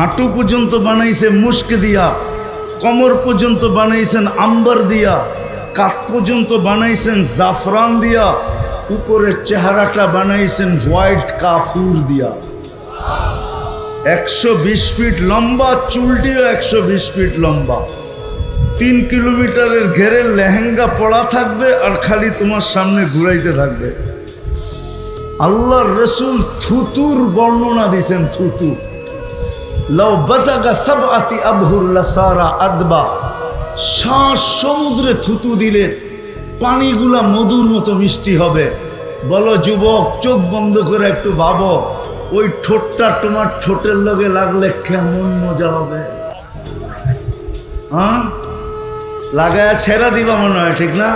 হাঁটু পর্যন্ত বানাইছে মুস্ক দিয়া, কমর পর্যন্ত বানাইছেন আম্বার দিয়া কাক পর্যন্ত বানাইছেন জাফরান দিয়া, উপরের চেহারাটা বানাইছেন হোয়াইট কাফুর দিয়া। একশো বিশ ফিট লম্বা, চুলটিও একশো বিশ ফিট লম্বা। তিন কিলোমিটারের ঘেরে লেহেঙ্গা পড়া থাকবে আর খালি তোমার সামনে ঘুরাইতে থাকবে। আল্লাহর রসুল থুতুর বর্ণনা দিছেন থুতু। লাউ বাসাগা সব আতি আবহুল্লা সারা আদবা। শ্বাস সমুদ্রে থুতু দিলে পানিগুলা মধুর মতো মিষ্টি হবে। বলো যুবক, চোখ বন্ধ করে একটু ভাবো, ওই ঠোঁটটা তোমার ঠোঁটের লগে লাগলে কেমন মজা হবে? হ্যাঁ লাগায়া ছেড়া দিবা মনে হয়, ঠিক না?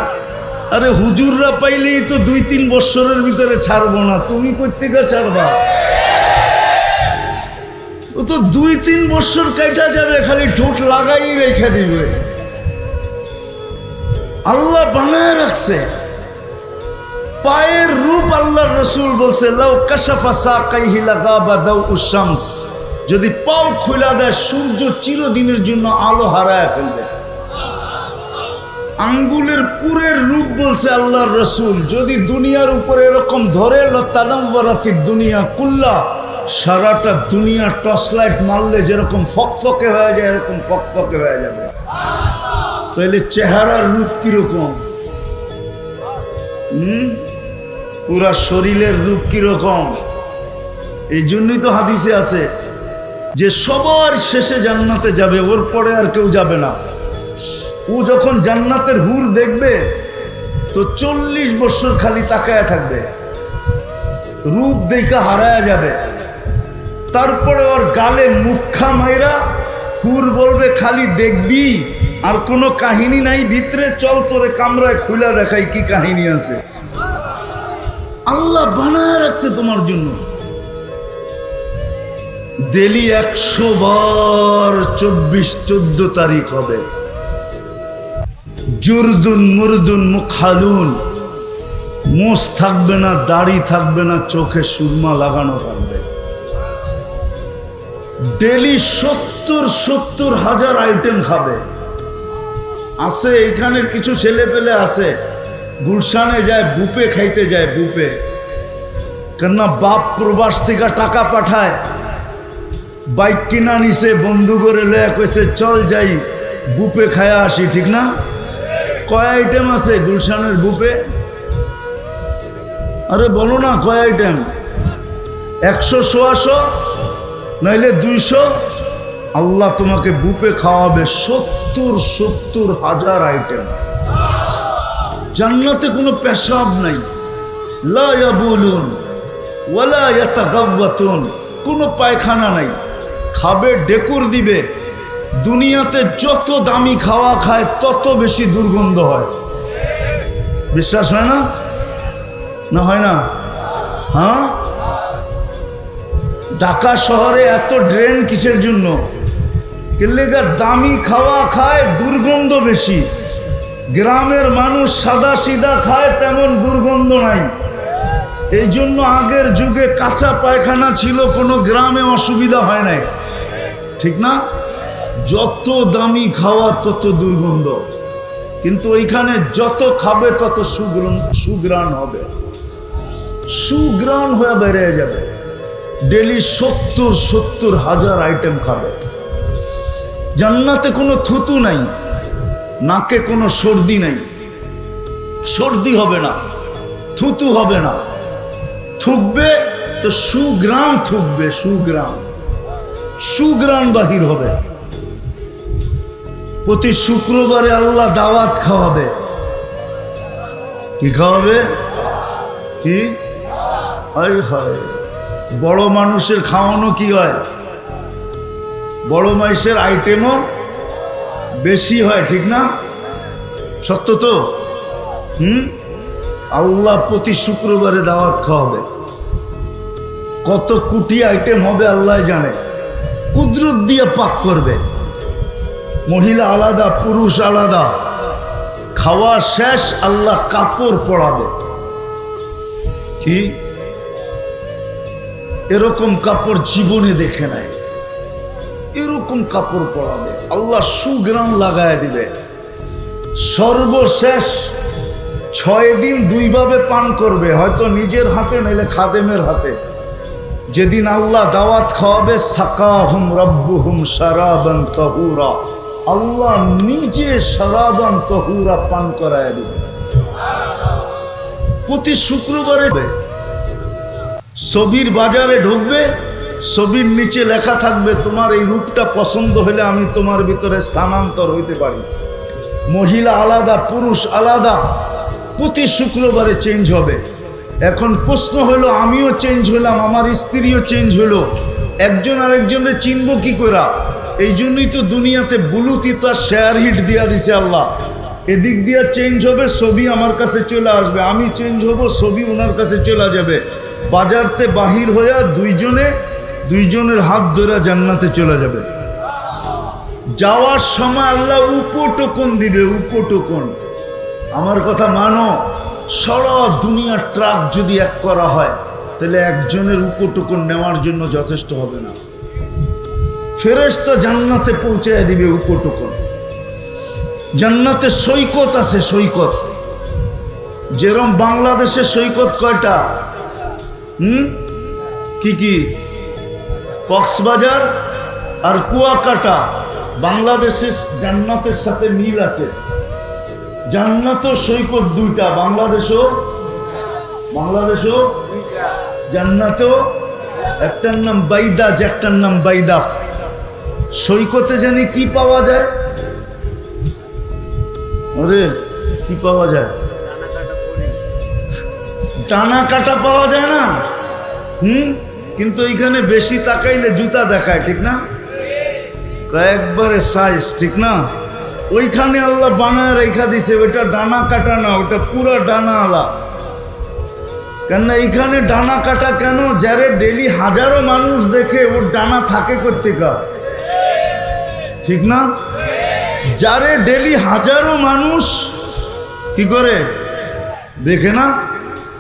আরে হুজুররা পাইলেই তো দুই তিন বৎসরের ভিতরে ছাড়বো না, তুমি কোথেকে ছাড়বা? ও তো দুই তিন বছর কাইটা যাবে, খালি ঠোঁট লাগাই রেখে দিবে। আল্লাহ বানায় রাখছে। পায়ের রূপ আল্লাহ রসুল বলছে যদি পাও খুলা দেয়, সূর্য চিরদিনের জন্য আলো হারায় ফেলবে। আঙ্গুলের পুরের রূপ বলছে আল্লাহর রসুল, যদি দুনিয়ার উপরে এরকম ধরে দুনিয়া কুল্লা। সারাটা দুনিয়া টর্চ লাইট মারলে যেরকম ফকফকে হয়ে যায়, এরকম ফকফকে হয়ে যাবে। তাহলে চেহারার রূপ কীরকম? হুম? পুরা শরীরের রূপ কীরকম? এই জন্যই তো হাদিসে আছে, যে সবার শেষে জান্নাতে যাবে, ওর পরে আর কেউ যাবে না। ও যখন জান্নাতের হুর দেখবে, তো চল্লিশ বছর খালি তাকায় থাকবে। রূপ দেখা হারায়া যাবে। তারপরে ওর গালে মুখা মাইরা হুর বলবে, খালি দেখবি, আর কোনো কাহিনী নাই, ভিতরে চল, তোরে কামরায় খুলে দেখাই কি কাহিনী আছে। আল্লাহ বানায় রাখছে তোমার জন্য। ডেলি একশো বার চব্বিশ, চোদ্দ তারিখ হবে। জুরদুন, মুরদুন, মুখালুন। মোষ থাকবে না, দাড়ি থাকবে না, চোখে সুরমা লাগানো থাকবে। ডেলি সত্তর সত্তর হাজার আইটেম খাবে। আছে, এখানে কিছু ছেলে পেলে আছে। গুলশানে যায় বুপে খাইতে যায় বুপে কেননা বাপ প্রবাস থেকে টাকা পাঠায়। বাইক কিনা নিছে, বন্ধু করে লয়া কইছে, চল যাই বুপে খায়া আসি ঠিক না? কয় আইটেম আছে গুলশানের বুপে আরে বলো না, কয় আইটেম? একশো সোয়াশো নইলে দুইশো। আল্লাহ তোমাকে বুপে খাওয়াবে সত্তর সত্তর হাজার আইটেম জান্নাতে কোনো পেশাব নাই। ইয়াতাগাওয়াতুন, কোনো পায়খানা নাই। খাবে, ডেকুর দিবে। দুনিয়াতে যত দামি খাওয়া খায়, তত বেশি দুর্গন্ধ হয়। বিশ্বাস হয় না? না হয় না? হ্যাঁ? ঢাকা শহরে এত ড্রেন কিসের জন্য? কেলেগার দামি খাওয়া খায়, দুর্গন্ধ বেশি। গ্রামের মানুষ সাদা সিধা খায়, তেমন দুর্গন্ধ নাই। এই জন্য আগের যুগে কাঁচা পায়খানা ছিল, কোনো গ্রামে অসুবিধা হয় নাই। ঠিক না? যত দামি খাওয়া, তত দুর্গন্ধ। কিন্তু ওইখানে যত খাবে, তত সুগ্রাণ সুগ্রাণ হবে। সুগ্রাণ হয়ে বেড়ে যাবে। ডেলি সত্তর সত্তর হাজার আইটেম খাবে। জান্নাতে কোনো থুতু নাই, নাকে কোনো সর্দি নাই। সর্দি হবে না, থুতু হবে না। থুকবে তো সুগ্রাম থুকবে, সুগ্রাম। সুগ্রাম বাহির হবে। প্রতি শুক্রবারে আল্লাহ দাওয়াত খাওয়াবে। কি খাওয়াবে? কি? হয় হয়। বড় মানুষের খাওয়ানো কি হয়? বড় মাইসের আইটেমও বেশি হয়, ঠিক না? সত্য তো? হুম? আল্লাহ প্রতি শুক্রবারে দাওয়াত খাওয়াবে। কত কুটি আইটেম হবে আল্লাহ জানে। কুদরত দিয়ে পাক করবে। মহিলা আলাদা, পুরুষ আলাদা। খাওয়া শেষ, আল্লাহ কাপড় পরাবে। কি? এরকম কাপড় জীবনে দেখে নাই। এরকম কাপড় পরাবে। আল্লাহ সুগ্রাম লাগায় দিবে। সর্বশেষ ছয় দিন দুইভাবে পান করবে। হয়তো নিজের হাতে, নাইলে খাদেমের হাতে। যেদিন আল্লাহ দাওয়াত খাওয়াবে, সাকাহুম রব্বুহুম সারাবান তহুরা। আল্লাহ নিজে সারাবান তহুরা পান করায় দিবে। প্রতি শুক্রবারে ছবির বাজারে ঢুকবে, ছবির নিচে লেখা থাকবে, তোমার এই রূপটা পছন্দ হলে আমি তোমার ভিতরে স্থানান্তর হইতে পারি। মহিলা আলাদা, পুরুষ আলাদা, প্রতি শুক্রবারে চেঞ্জ হবে। এখন প্রশ্ন হলো, আমিও চেঞ্জ হলাম, আমার স্ত্রীও চেঞ্জ হলো, একজন আরেকজনের চিনব কি করা এই জন্যই তো দুনিয়াতে বুলুতি তার শেয়ার হিট দিয়া দিছে আল্লাহ। এদিক দিয়ে চেঞ্জ হবে, ছবি আমার কাছে চলে আসবে। আমি চেঞ্জ হব, ছবি ওনার কাছে চলে যাবে। বাজারতে বাহির হইয়া দুইজনে, দুইজনের হাত ধরে জান্নাতে চলে যাবে। যাওয়ার সময় আল্লাহ উপটোকন দিবে, উপটোকন। আমার কথা মানো, সারা দুনিয়ার ট্রাক যদি এক করা হয়, তাহলে একজনের উপটোকন নেওয়ার জন্য যথেষ্ট হবে না। ফেরেশতা জান্নাতে পৌঁছায় দিবে উপটোকন। জান্নাতে সৈকত আছে, সৈকত। যেরম বাংলাদেশে সৈকত কয়টা? হুম? কি কি? কক্সবাজার আর কুয়াকাটা। বাংলাদেশের জান্নাতের সাথে মিল আছে। জান্নাত সৈকত দুইটা বাংলাদেশও বাংলাদেশও জান্নাতেও একটার নাম বাইদাজ একটার নাম বাইদা। সৈকতে জানি কি পাওয়া যায়? আরে কি পাওয়া যায়? টানা কাটা পাওয়া যায় না? হুম? কিন্তু এখানে বেশি তাকাইলে জুতা দেখায়, ঠিক না? একবারে সাইজ ঠিক না? ওইখানে আল্লাহ বানায় রেখা দিছে, ওইটা ডানা কাটা না ওটা পুরা ডানা আলা। কেন এইখানে ডানা কাটা কেন? যারে ডেলি হাজারো মানুষ দেখে ওর ডানা থাকে করতে ঠিক না? যারে ডেলি হাজারো মানুষ কি করে? দেখে না?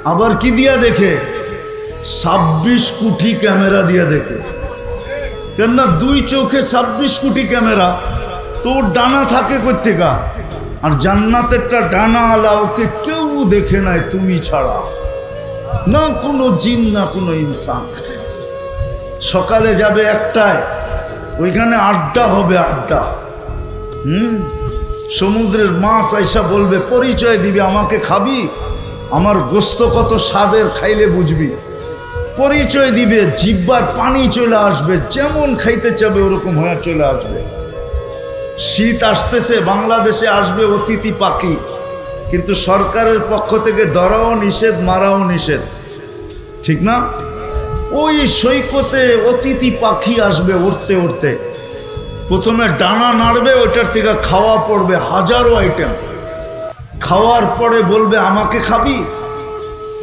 আবার কি দিয়া দেখে? ছাব্বিশ কোটি ক্যামেরা দিয়া দেখে। কেননা দুই চোখে ছাব্বিশ কোটি ক্যামেরা, তোর ডানা থাকে কোথেকা আর জান্নাতেরটা ডানা আলা ওকে কেউ দেখে নাই তুমি ছাড়া। না কোনো জিন, না কোনো ইনসান। সকালে যাবে একটায়, ওইখানে আড্ডা হবে আড্ডা। হুম? সমুদ্রের মাছ আইসা বলবে, পরিচয় দিবি, আমাকে খাবি? আমার গোস্ত কত স্বাদের, খাইলে বুঝবি। পরিচয় দিবে, জিব্বার পানি চলে আসবে, যেমন খাইতে চাবে, ওরকম হয়ে চলে আসবে। শীত আসতেছে, বাংলাদেশে আসবে অতিথি পাখি, কিন্তু সরকারের পক্ষ থেকে ধরাও নিষেধ, মারাও নিষেধ। ঠিক না? ওই সৈকতে অতিথি পাখি আসবে উঠতে উঠতে প্রথমে ডানা নাড়বে, ওইটার থেকে খাওয়া পড়বে হাজারো আইটেম খাওয়ার পরে বলবে, আমাকে খাবি?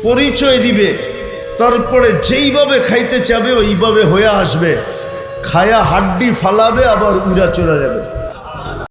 পরিচয় দিবে। তারপরে যেইভাবে খাইতে চাবে, ওইভাবে হয়ে আসবে। খায়া হাড্ডি ফালাবে, আবার উড়া চলে যাবে।